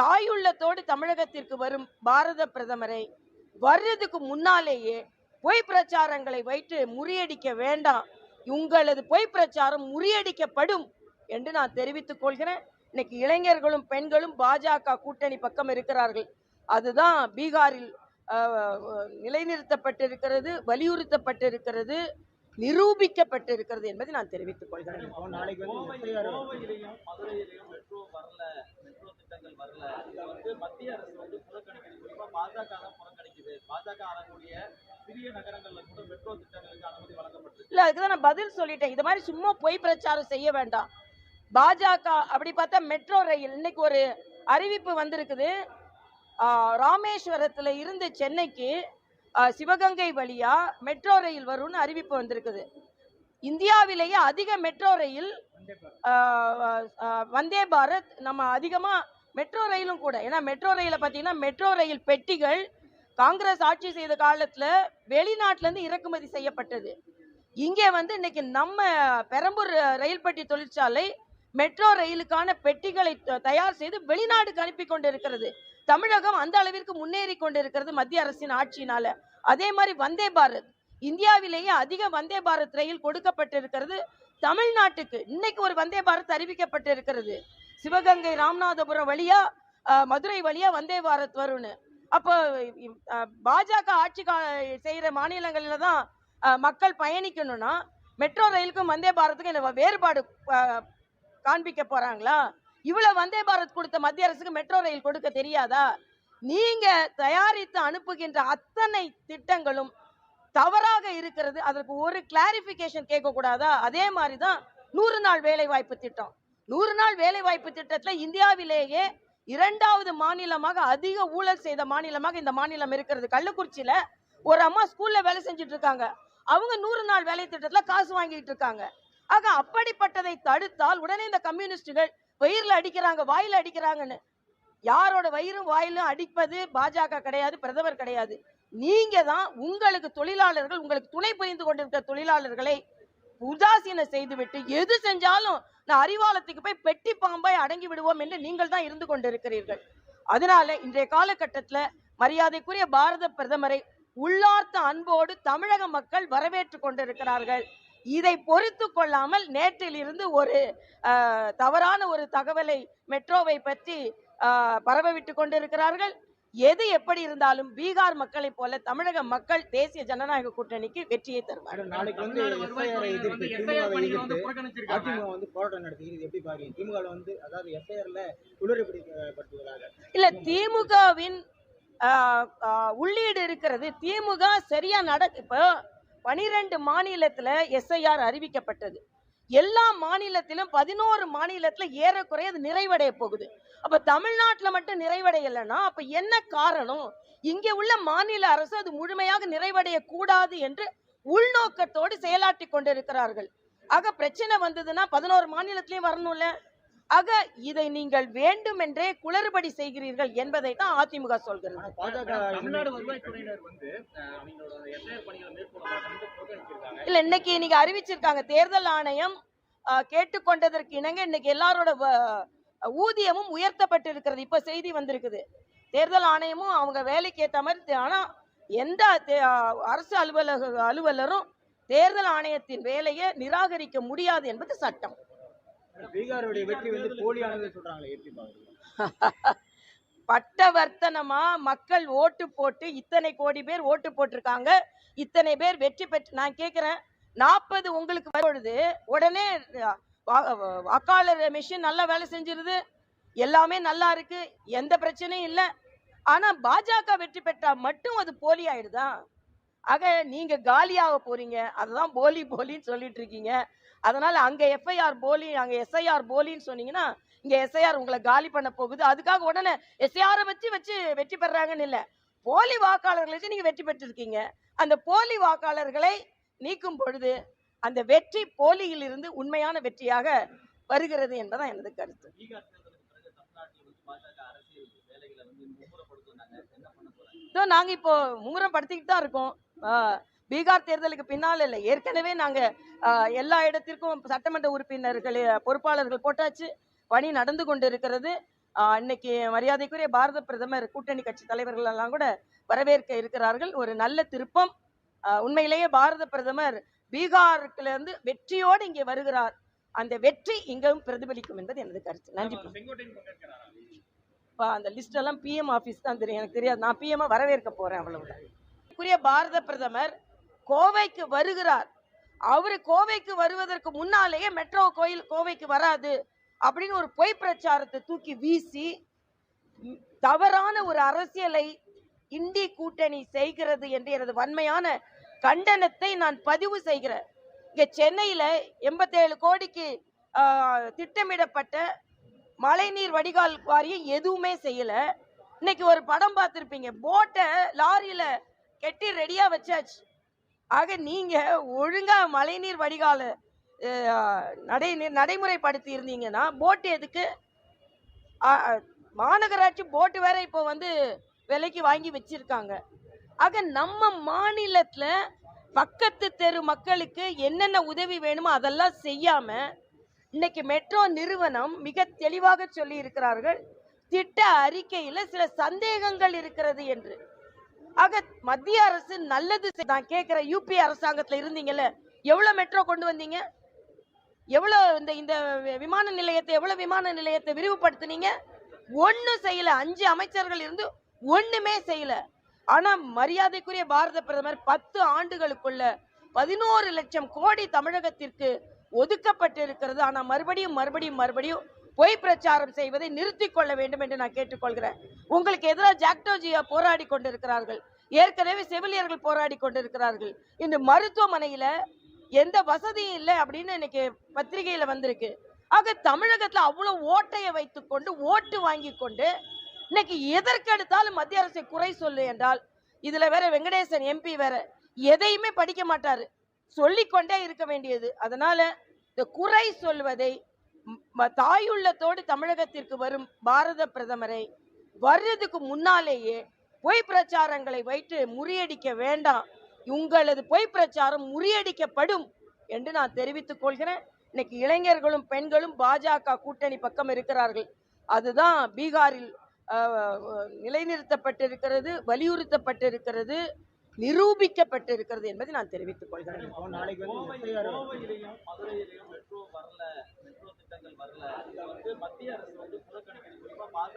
தாயுள்ளத்தோடு தமிழகத்திற்கு வரும் பாரத பிரதமரை வர்றதுக்கு முன்னாலேயே பொய் பிரச்சாரங்களை வைத்து முறியடிக்க வேண்டாம். உங்களது பொய் பிரச்சாரம் முறியடிக்கப்படும் என்று நான் தெரிவித்துக் கொள்கிறேன். இன்னைக்கு இளைஞர்களும் பெண்களும் பாஜக கூட்டணி பக்கம் இருக்கிறார்கள். அதுதான் பீகாரில் நிலைநிறுத்தப்பட்டிருக்கிறது வலியுறுத்தப்பட்டிருக்கிறது நிரூபிக்கப்பட்டிருக்கிறது என்பதை நான் தெரிவித்துக் கொள்கிறேன் இப்போ நாளைக்கு வந்து FIR கோவையிலையும் மதுரையிலையும் மெட்ரோ வரல மெட்ரோ திட்டங்கள் வரல இதை வந்து மத்திய அரசு வந்து புறக்கணிக்கிறது குறிப்பா பாஜக தான் புறக்கணிக்குது. பாஜக ஆளக்கூடிய சிறிய நகரங்கள்ல கூட மெட்ரோ திட்டங்களுக்கு அனுமதி வழங்கப்பட்டிருக்கு. இல்ல அதுக்கு தான் நான் பதில் சொல்லிட்டேன். இது மாதிரி சும்மா பொய் பிரச்சாரம் செய்ய வேண்டாம். பாஜக அப்படி பார்த்தா மெட்ரோ ரயில். இன்னைக்கு ஒரு அறிவிப்பு வந்திருக்குது. ராமேஸ்வரத்துல இருந்து சென்னைக்கு சிவகங்கை வழியா மெட்ரோ ரயில் வரும்னு அறிவிப்பு வந்திருக்குது. இந்தியாவிலேயே அதிக மெட்ரோ ரயில் வந்தே பாரத் நம்ம அதிகமா மெட்ரோ ரயிலும் கூட. ஏன்னா மெட்ரோ ரயிலை பார்த்தீங்கன்னா மெட்ரோ ரயில் பெட்டிகள் காங்கிரஸ் ஆட்சி செய்த காலத்துல வெளிநாட்டிலேருந்து இறக்குமதி செய்யப்பட்டது. இங்கே வந்து இன்னைக்கு நம்ம பெரம்பூர் ரயில் பெட்டி தொழிற்சாலை மெட்ரோ ரயிலுக்கான பெட்டிகளை தயார் செய்து வெளிநாடுக்கு அனுப்பி கொண்டிருக்கிறது. தமிழகம் அந்த அளவிற்கு முன்னேறி கொண்டிருக்கிறது மத்திய அரசின் ஆட்சியினால. அதே மாதிரி வந்தே பாரத். இந்தியாவிலேயே அதிக வந்தே பாரத் ரயில் கொடுக்கப்பட்டிருக்கிறது தமிழ்நாட்டுக்கு. இன்னைக்கு ஒரு வந்தே பாரத் அறிவிக்கப்பட்டிருக்கிறது. சிவகங்கை ராமநாதபுரம் வழியா மதுரை வழியா வந்தே பாரத் வரும்னு. அப்போ பாஜக ஆட்சி செய்யற மாநிலங்களில தான் மக்கள் பயணிக்கணும்னா மெட்ரோ ரயிலுக்கும் வந்தே பாரத்துக்கும் என்ன வேறுபாடு காண்பிக்க போறாங்களா? இவ்வளவு வந்தே பாரத் கொடுத்த மத்திய அரசுக்கு மெட்ரோ ரயில் கொடுக்க தெரியாதா? நீங்க தயாரித்து அனுப்புகின்ற அத்தனை திட்டங்களும் தவறாக இருக்கிறது. அதற்கு ஒரு கிளாரிபிகேஷன் கேட்க கூடாதா அதே மாதிரி தான் நூறு நாள் வேலை வாய்ப்பு திட்டம். நூறு நாள் வேலை வாய்ப்பு இந்தியாவிலேயே இரண்டாவது மாநிலமாக அதிக ஊழல் செய்த மாநிலமாக இந்த மாநிலம் இருக்கிறது. கள்ளக்குறிச்சியில ஒரு அம்மா ஸ்கூல்ல வேலை செஞ்சுட்டு இருக்காங்க. அவங்க நூறு நாள் வேலை திட்டத்துல காசு வாங்கிட்டு இருக்காங்க. ஆக அப்படிப்பட்டதை தடுத்தால் உடனே இந்த கம்யூனிஸ்டுகள் வயிறுல அடிக்கிறாங்க வாயில அடிக்கிறாங்கன்னு. யாரோட வயிறும் வாயிலும் அடிப்பது பாஜக கிடையாது பிரதமர் கிடையாது. நீங்க தான் உங்களுக்கு தொழிலாளர்கள் உங்களுக்கு துணை புரிந்து கொண்டிருக்கிற தொழிலாளர்களை உதாசீனம் செய்துவிட்டு எது செஞ்சாலும் நான் அறிவாளத்துக்கு போய் பெட்டி பாம்பாய் அடங்கி விடுவோம் என்று நீங்கள் தான் இருந்து கொண்டிருக்கிறீர்கள். அதனால இன்றைய காலகட்டத்துல மரியாதைக்குரிய பாரத பிரதமரை உள்ளார்த்த அன்போடு தமிழக மக்கள் வரவேற்று கொண்டிருக்கிறார்கள். இதை பொறுத்து கொள்ளாமல் நேற்றிலிருந்து ஒரு தவறான ஒரு தகவலை மெட்ரோவை பற்றி பரவ விட்டு கொண்டிருக்கிறார்கள். எது எப்படி இருந்தாலும் பீகார் மக்களைப் போல தமிழக மக்கள் தேசிய ஜனநாயக கூட்டணிக்கு வெற்றியை தருவார். நாளைக்கு வந்து இல்ல திமுகவின் ஆஹ், ஆஹ், உள்ளீடு இருக்கிறது திமுக சரியா நட இப்போ பனிரெண்டு மாநிலத்துல எஸ்ஐஆர் அறிவிக்கப்பட்டது. எல்லா மாநிலத்திலும் பதினோரு மாநிலத்துல ஏறக்குறைய அது நிறைவடைய போகுது. அப்ப தமிழ்நாட்டுல மட்டும் நிறைவடையலைன்னா அப்ப என்ன காரணம்? இங்கே உள்ள மாநில அரசு அது முழுமையாக நிறைவடைய கூடாது என்று உள்நோக்கத்தோடு செயலாற்றி கொண்டிருக்கிறார்கள். ஆக பிரச்சனை வந்ததுன்னா பதினோரு மாநிலத்திலயும் வரணும்ல. ஆக இதை நீங்கள் வேண்டுமென்றே குளறுபடி செய்கிறீர்கள் என்பதை தான் அதிமுக சொல்கிறது. இல்ல இன்னைக்கு நீங்க அறிவிச்சிருக்காங்க. தேர்தல் ஆணையம் கேட்டுக்கொண்டதற்கு இணங்க இன்னைக்கு எல்லாரோட ஊதியமும் உயர்த்தப்பட்டிருக்கிறது. இப்ப செய்தி வந்திருக்குது. தேர்தல் ஆணையமும் அவங்க வேலைக்கு ஏத்த மாதிரி ஆனா எந்த அரசு அலுவலக அலுவலரும் தேர்தல் ஆணையத்தின் வேலையை நிராகரிக்க முடியாது என்பது சட்டம். பீகாருடைய வெற்றி வந்து போலியானது சொல்றாங்களே எப்படி பட்டவர்த்தனமா மக்கள் ஓட்டு போட்டு இத்தனை கோடி பேர் ஓட்டு போட்டிருக்காங்க இத்தனை பேர் வெற்றி பெற்று நான் கேட்கிறேன் நாற்பது உங்களுக்கு வரும்பொழுது உடனே வாக்காளர் மிஷின் நல்லா வேலை செஞ்சிருது எல்லாமே நல்லா இருக்கு எந்த பிரச்சனையும் இல்லை ஆனா பாஜக வெற்றி பெற்றா மட்டும் அது போலி ஆயிடுதான் ஆக நீங்க காலியாக போறீங்க. அதுதான் போலி போலின்னு சொல்லிட்டு இருக்கீங்க. அதனால அங்க எஃப்ஐஆர் போலி அங்க எஸ்ஐஆர் போலின்னு சொன்னீங்கன்னா இங்க எஸ்ஐஆர் உங்களை காலி பண்ண போகுது. அதுக்காக உடனே எஸ்ஐஆரை வச்சு வச்சு வெற்றி பெறாங்கன்னு இல்ல. போலி வாக்காளர்களை வச்சு நீங்க வெற்றி பெற்றிருக்கீங்க. அந்த போலி வாக்காளர்களை நீக்கும் பொழுது அந்த வெற்றி போலியில் இருந்து உண்மையான வெற்றியாக வருகிறது என்பதான் எனது கருத்து. நாங்க இப்போ மும்முரம் படுத்திக்கிட்டு தான் இருக்கோம். பீகார் தேர்தலுக்கு பின்னால் இல்லை. ஏற்கனவே நாங்க ஆஹ், எல்லா இடத்திற்கும் சட்டமன்ற உறுப்பினர்கள் பொறுப்பாளர்கள் போட்டாச்சு. பணி நடந்து கொண்டிருக்கிறது. ஆஹ் இன்னைக்கு மரியாதைக்குரிய பாரத பிரதமர் கூட்டணி கட்சி தலைவர்கள் எல்லாம் கூட வரவேற்க இருக்கிறார்கள். ஒரு நல்ல திருப்பம். உண்மையிலேயே பாரத பிரதமர் பீகாருக்குல இருந்து வெற்றியோடு இங்கே வருகிறார். அந்த வெற்றி இங்கும் பிரதிபலிக்கும் என்பது எனது கருத்து. நன்றி அந்த லிஸ்ட் எல்லாம் பிஎம் ஆபீஸ் தான் தெரியும். எனக்கு தெரியாது. நான் பிஎம் வரவேற்க போறேன் அவ்வளவுதான். குறிய பாரத பிரதமர் கோவைக்கு வருகிறார். அவர் கோவைக்கு வருவதற்கு முன்னாலேயே மெட்ரோ கோயில் கோவைக்கு வராது அப்படின்னு ஒரு பொய் பிரச்சாரத்தை தூக்கி வீசி தவறான ஒரு அரசியலை இந்தி கூட்டணி செய்கிறது என்று எனது வன்மையான கண்டனத்தை நான் பதிவு செய்கிறேன். இங்க சென்னையில எண்பத்தேழு கோடிக்கு திட்டமிடப்பட்ட மழைநீர் வடிகால் வாரியம் எதுவுமே செய்யல. இன்னைக்கு ஒரு படம் பார்த்துருப்பீங்க. போட்டை லாரியில கெட்டி ரெடியாக வச்சாச்சு. ஆக நீங்கள் ஒழுங்காக மழைநீர் வடிகால அஹ், நடை நடைமுறைப்படுத்தி இருந்தீங்கன்னா போட்டு எதுக்கு? மாநகராட்சி போட்டு வேற இப்போ வந்து விலைக்கு வாங்கி வச்சிருக்காங்க. ஆக நம்ம மாநிலத்தில் பக்கத்து தெரு மக்களுக்கு என்னென்ன உதவி வேணுமோ அதெல்லாம் செய்யாமல் இன்னைக்கு மெட்ரோ நிறுவனம் மிக தெளிவாக சொல்லி இருக்கிறார்கள் திட்ட அறிக்கையில் சில சந்தேகங்கள் இருக்கிறது என்று. ஆக மத்திய அரசு நல்லது நான் கேட்கிறேன் யூபி அரசாங்கத்துல இருந்தீங்கல்ல எவ்வளவு மெட்ரோ கொண்டு வந்தீங்க? எவ்வளோ இந்த இந்த விமான நிலையத்தை எவ்வளோ விமான நிலையத்தை விரிவுபடுத்துனீங்க? ஒண்ணும் செய்யல. அஞ்சு அமைச்சர்கள் இருந்து ஒண்ணுமே செய்யல. ஆனா மரியாதைக்குரிய பாரத பிரதமர் பத்து ஆண்டுகளுக்குள்ள பதினோரு லட்சம் கோடி தமிழகத்திற்கு ஒதுக்கப்பட்டு இருக்கிறது ஆனா மறுபடியும் மறுபடியும் மறுபடியும் பொய் பிரச்சாரம் செய்வதை நிறுத்திக் கொள்ள வேண்டும் என்று நான் கேட்டுக்கொள்கிறேன். உங்களுக்கு எதிராக ஜாக்டோஜியா போராடி கொண்டிருக்கிறார்கள். ஏற்கனவே செவிலியர்கள் போராடி கொண்டிருக்கிறார்கள். இன்று மருத்துவமனையில எந்த வசதியும் இல்லை அப்படின்னு இன்னைக்கு பத்திரிகையில வந்திருக்கு. ஆக தமிழகத்துல அவ்வளவு ஓட்டையை வைத்துக்கொண்டு ஓட்டு வாங்கி கொண்டு இன்னைக்கு எதற்கெடுத்தாலும் மத்திய அரசை குறை சொல்லு என்றால் இதுல வேற வெங்கடேசன் எம்பி வேற எதையுமே படிக்க மாட்டாரு. சொல்லிக்கொண்டே இருக்க வேண்டியது. அதனால இந்த குறை சொல்வதை தாயுள்ளத்தோடு தமிழகத்திற்கு வரும் பாரத பிரதமரை வர்றதுக்கு முன்னாலேயே பொய் பிரச்சாரங்களை வைத்து முறியடிக்க வேண்டாம். உங்களது பொய் பிரச்சாரம் முறியடிக்கப்படும் என்று நான் தெரிவித்துக் கொள்கிறேன். இன்னைக்கு இளைஞர்களும் பெண்களும் பாஜக கூட்டணி பக்கம் இருக்கிறார்கள். அதுதான் பீகாரில் நிலைநிறுத்தப்பட்டிருக்கிறது வலியுறுத்தப்பட்டிருக்கிறது நிரூபிக்கப்பட்டிருக்கிறது என்பதை நான் தெரிவித்துக் கொள்கிறேன். திட்டங்கள் வரல. இதை வந்து மத்திய அரசு வந்து புறக்கணிக்கிறது குறிப்பா பாஜக